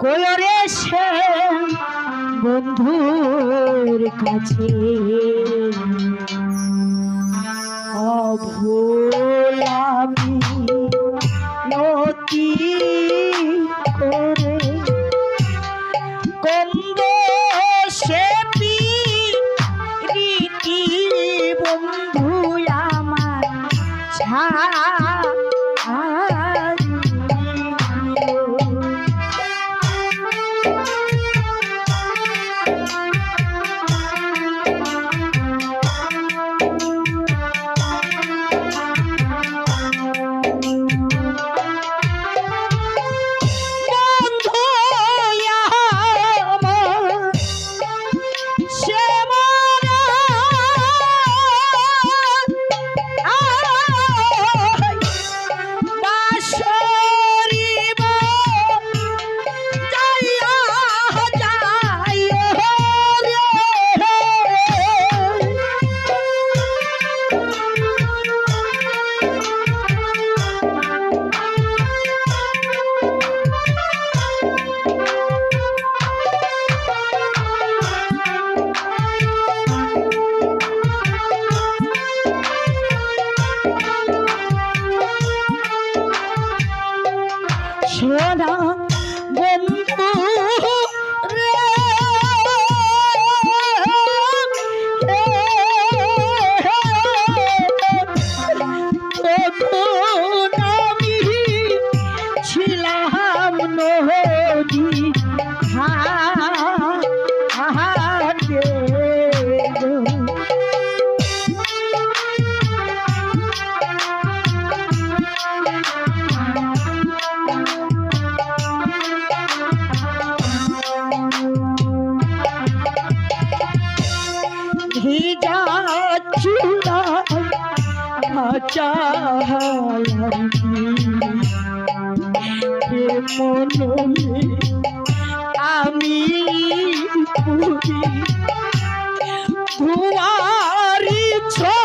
কয়রে সে বন্ধুর কাছে। অভোলামি নতি চুলা আমি পুরি ধুয়ারি ছো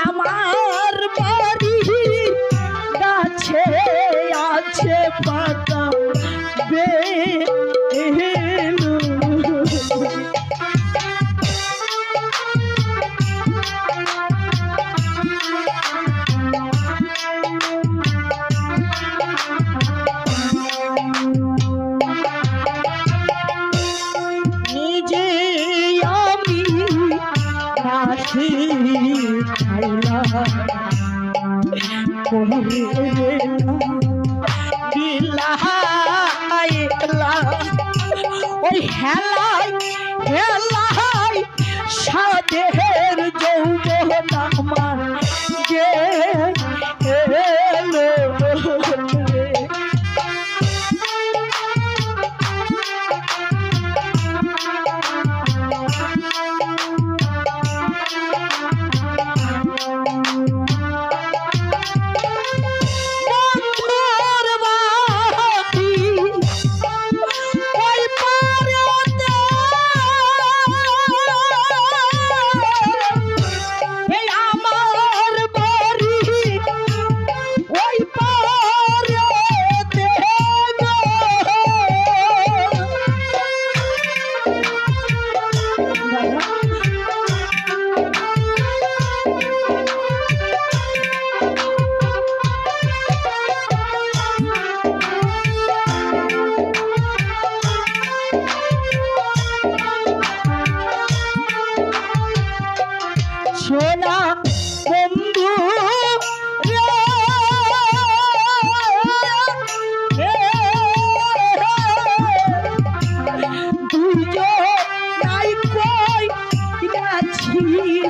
আমার বাড়ি গাছে আছে পাতা। ওই হেলাই হেলাই সারা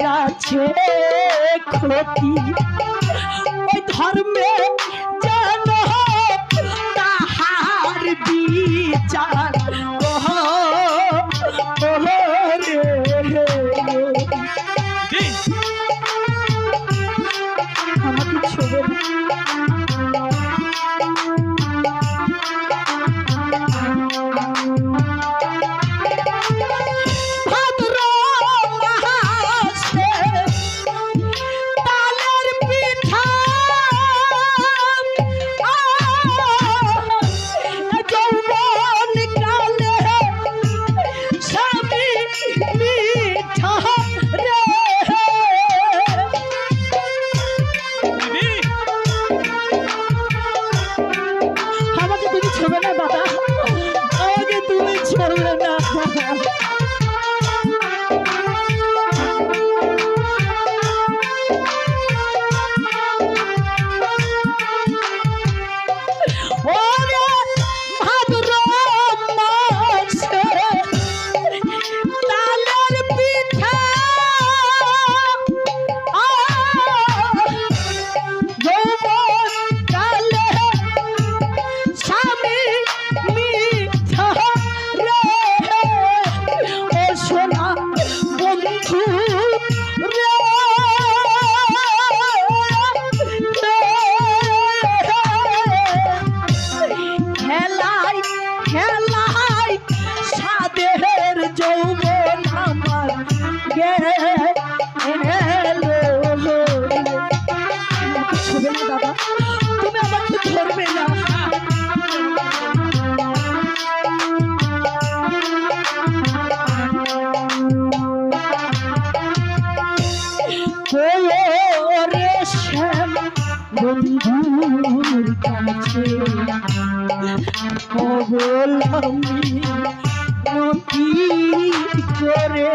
গাছে ক্ষতি। ওই মোগল আমি। কি করে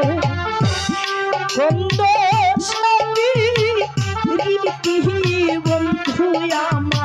বন্ধু আমার